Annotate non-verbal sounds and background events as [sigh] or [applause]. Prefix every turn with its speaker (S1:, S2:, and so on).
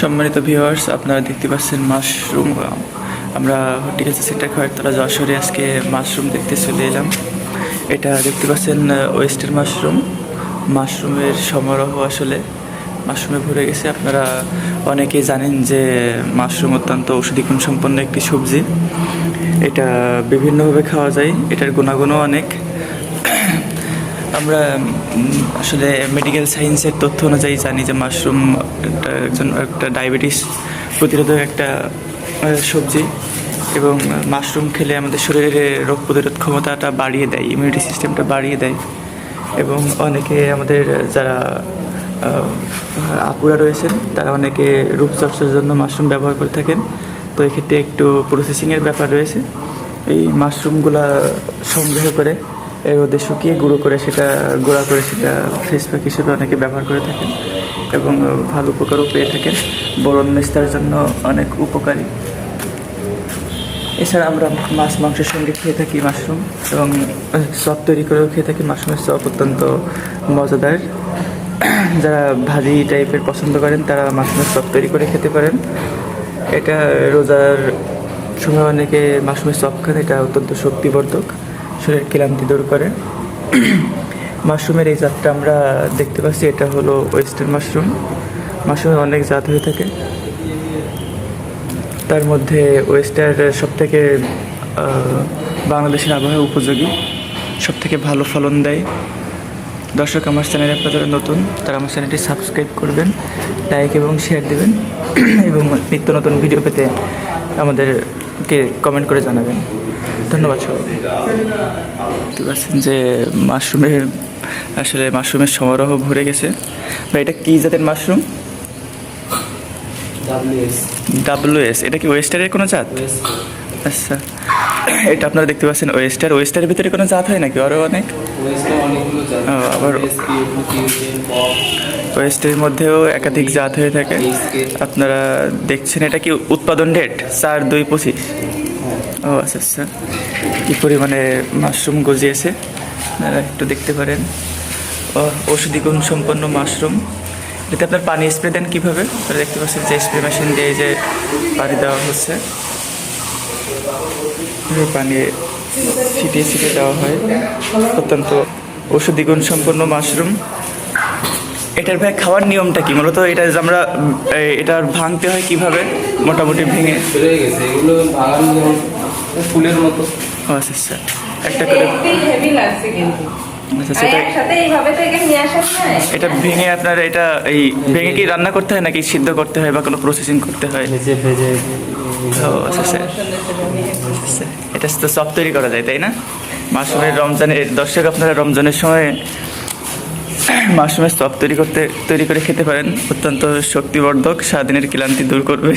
S1: সম্মানিত ভিউয়ার্স আপনারা দেখতে পাচ্ছেন মাশরুম আমরা হর্টিকালচার সেন্টার খয়েরতলা যশোরে আজকে মাশরুম দেখতে চলে এলাম। এটা দেখতে পাচ্ছেন ওয়েস্টের মাশরুম মাশরুমের সমারোহ আসলে মাশরুমে ভরে গেছে। আপনারা অনেকেই জানেন যে মাশরুম অত্যন্ত ঔষধি গুণ সম্পন্ন একটি সবজি। এটা বিভিন্নভাবে খাওয়া যায়। এটার গুণাগুণও অনেক। আমরা আসলে মেডিকেল সায়েন্সের তথ্য অনুযায়ী জানি যে মাশরুম একটা একজন, একটা ডায়াবেটিস প্রতিরোধক একটা সবজি এবং মাশরুম খেলে আমাদের শরীরে রোগ প্রতিরোধ ক্ষমতাটা বাড়িয়ে দেয় ইমিউনিটি সিস্টেমটা বাড়িয়ে দেয় এবং অনেকে আমাদের যারা আপুরা রয়েছেন, তারা অনেকে রূপচর্চার জন্য মাশরুম ব্যবহার করে থাকেন। তো এক্ষেত্রে একটু প্রসেসিংয়ের ব্যাপার রয়েছে। এই মাশরুমগুলা সংগ্রহ করে মধ্যে শুকিয়ে গুঁড়ো করে সেটা, গুঁড়া করে সেটা ফেস প্যাক হিসেবে অনেকে ব্যবহার করে থাকেন এবং ভালো উপকারও পেয়ে থাকেন। বরণ মেস্তার জন্য অনেক উপকারী। এছাড়া আমরা মাছ, মাংসের সঙ্গে খেয়ে থাকি মাশরুম এবং চপ তৈরি করেও খেয়ে থাকি। মাশরুমের চপ অত্যন্ত মজাদার। যারা ভাজি টাইপের পছন্দ করেন, তারা মাশরুমের চপ তৈরি করে খেতে পারেন। এটা রোজার সময় অনেকে মাশরুমের চপ খান, এটা অত্যন্ত শক্তিবর্ধক। শরীরের ক্লান্তি দূর করে। মাশরুমের এই জাতটা আমরা দেখতে পাচ্ছি, এটা হলো ওয়েস্টার্ন মাশরুম মাশরুমের অনেক জাত হয়ে থাকে। তার মধ্যে ওয়েস্টার সব থেকে বাংলাদেশের আবহাওয়া উপযোগী সব থেকে ভালো ফলন দেয়। দর্শক, আমার চ্যানেলে আপনারা নতুন, তারা আমার চ্যানেলটি সাবস্ক্রাইব করবেন, লাইক এবং শেয়ার দেবেন। [clears throat] এবং নিত্য নতুন ভিডিও পেতে আমাদেরকে কমেন্ট করে জানাবেন। ধন্যবাদ সবাই। বুঝতে পারছেন যে মাশরুমের আসলে মাশরুমের সমারোহ ভরে গেছে। বা এটা কী জাতের মাশরুম?
S2: ডাব্লিউএস
S1: ডাব্লিউ এস এটা কি ওয়েস্টারের কোনো জাত? আচ্ছা। এটা আপনারা দেখতে পাচ্ছেন ওয়েস্টার। ওয়েস্টারের ভিতরে কোনো জাত হয় নাকি? আরও অনেক? আবার- ওয়েস্টের মধ্যেও একাধিক জাত হয়ে থাকে। আপনারা দেখছেন এটা কি উৎপাদন ডেট চার দুই পঁচিশ। ও আচ্ছা আচ্ছা। কী পরিমাণে মাশরুম গজিয়েছে? আপনারা একটু দেখতে পারেন। ও ঔষধি গুণ সম্পন্ন মাশরুম। এতে আপনার পানি স্প্রে দেন কীভাবে? আপনারা দেখতে পাচ্ছেন যে স্প্রে মেশিন দিয়ে যে পানি দেওয়া হচ্ছে। পানি ছিটিয়ে ছিটিয়ে দেওয়া হয়। অত্যন্ত ওষুধি গুণ সম্পন্ন মাশরুম। এটার ভাই খাওয়ার নিয়মটা কি? মূলত এটা যে আমরা এটা এটার ভাঙতে হয় কীভাবে? মোটামুটি ভেঙে।
S2: গেছে এগুলো ফুলের মতো।
S1: আচ্ছা আচ্ছা। একটা করে
S3: হেভি লাগছে কিন্তু।
S1: আচ্ছা এটা ভেঙে আপনার এটা এই ভেঙে কি রান্না করতে হয় নাকি সিদ্ধ করতে হয় বা কোনো প্রসেসিং করতে হয়?
S2: ভেজে ভেজে
S1: আচ্ছা আচ্ছা। এটা তো সব তৈরি করা যায় তাই না? মাশরুমের রমজানের দর্শক আপনারা রমজানের সময় মাশরুমের চপ তৈরি করতে তৈরি করে খেতে পারেন। অত্যন্ত শক্তিবর্ধক সারাদিনের ক্লান্তি দূর করবে।